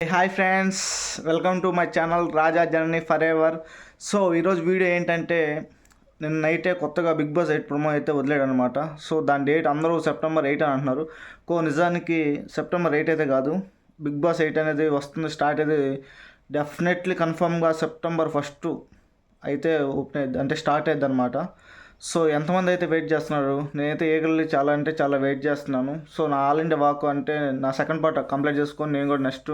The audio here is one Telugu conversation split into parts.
Hi friends welcome to my channel Raja journey forever so ఈరోజు వీడియో ఏంటంటే నిన్న నైటే కొత్తగా బిగ్ బాస్ ఎయిట్ ప్రొమో అయితే వదిలేడు అనమాట సో దాని డేట్ అందరూ సెప్టెంబర్ ఎయిట్ అని అంటున్నారు. కో నిజానికి సెప్టెంబర్ ఎయిట్ అయితే కాదు. బిగ్ బాస్ ఎయిట్ అనేది వస్తుంది స్టార్ట్ అయితే డెఫినెట్లీ కన్ఫర్మ్గా సెప్టెంబర్ ఫస్ట్ అయితే ఓపెన్ అయ్యిద్ది అంటే స్టార్ట్ అయ్యింది అనమాట సో ఎంతమంది అయితే వెయిట్ చేస్తున్నారు? నేనైతే ఏగల్ని చాలా అంటే చాలా వెయిట్ చేస్తున్నాను. సో నా ఆల్ ఇండియా వాక్ అంటే నా సెకండ్ పార్ట్ కంప్లీట్ చేసుకొని నేను కూడా నెక్స్ట్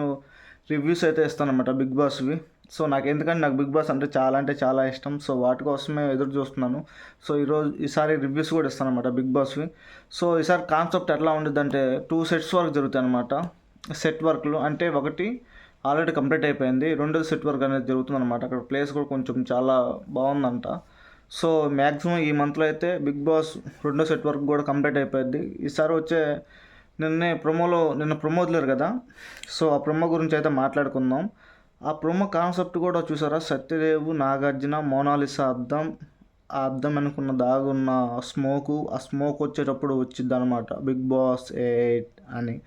రివ్యూస్ అయితే ఇస్తాను అనమాట బిగ్ బాస్వి. సో నాకు ఎందుకంటే నాకు బిగ్ బాస్ అంటే చాలా అంటే చాలా ఇష్టం. సో వాటి కోసమే ఎదురు చూస్తున్నాను. సో ఈరోజు ఈసారి రివ్యూస్ కూడా ఇస్తాను అనమాట బిగ్ బాస్వి. సో ఈసారి కాన్సెప్ట్ ఎట్లా ఉండదు అంటే టూ సెట్స్ వర్క్ జరుగుతాయి అనమాట సెట్ వర్క్లు అంటే ఒకటి ఆల్రెడీ కంప్లీట్ అయిపోయింది. రెండోది సెట్ వర్క్ అనేది జరుగుతుంది అనమాట అక్కడ ప్లేస్ కూడా కొంచెం చాలా బాగుందంట. సో మ్యాక్సిమం ఈ మంత్లో అయితే బిగ్ బాస్ రెండో సెట్ వర్క్ కూడా కంప్లీట్ అయిపోయింది. ఈసారి వచ్చే నిన్నే ప్రొమోలో నిన్న ప్రొమో వదిలేరు కదా? సో ఆ ప్రొమో గురించి అయితే మాట్లాడుకుందాం. ఆ ప్రొమో కాన్సెప్ట్ కూడా చూసారా? సత్యదేవు నాగార్జున మోనాలిసా అద్దం ఆ అద్దం అనుకున్న దాగున్న స్మోకు ఆ స్మోక్ వచ్చేటప్పుడు వచ్చింది అనమాట బిగ్ బాస్ ఎయిట్ అని.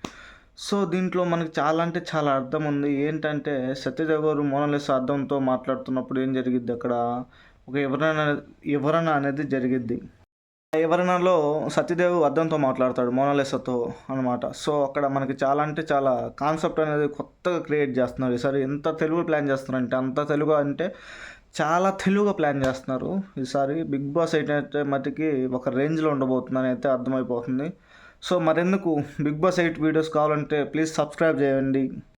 సో దీంట్లో మనకి చాలా అంటే చాలా అర్థం ఉంది. ఏంటంటే సత్యదేవ్ గారు మోనాలిసా అర్థంతో మాట్లాడుతున్నప్పుడు ఏం జరిగిద్ది అక్కడ? ఒక వివరణ వివరణ అనేది జరిగిద్ది. ఆ వివరణలో సత్యదేవ్ అద్దంతో మాట్లాడతాడు మోనాలిసాతో అనమాట సో అక్కడ మనకి చాలా అంటే చాలా కాన్సెప్ట్ అనేది కొత్తగా క్రియేట్ చేస్తున్నారు. ఈసారి ఎంత తెలుగు ప్లాన్ చేస్తున్నారంటే అంత తెలుగు అంటే చాలా తెలుగుగా ప్లాన్ చేస్తున్నారు. ఈసారి బిగ్ బాస్ అయితే మటుకి ఒక రేంజ్లో ఉండబోతుందని అయితే అర్థమైపోతుంది. సో మరెందుకు? బిగ్ బాస్ ఎయిట్ వీడియోస్ కావాలంటే ప్లీజ్ సబ్స్క్రైబ్ చేయండి.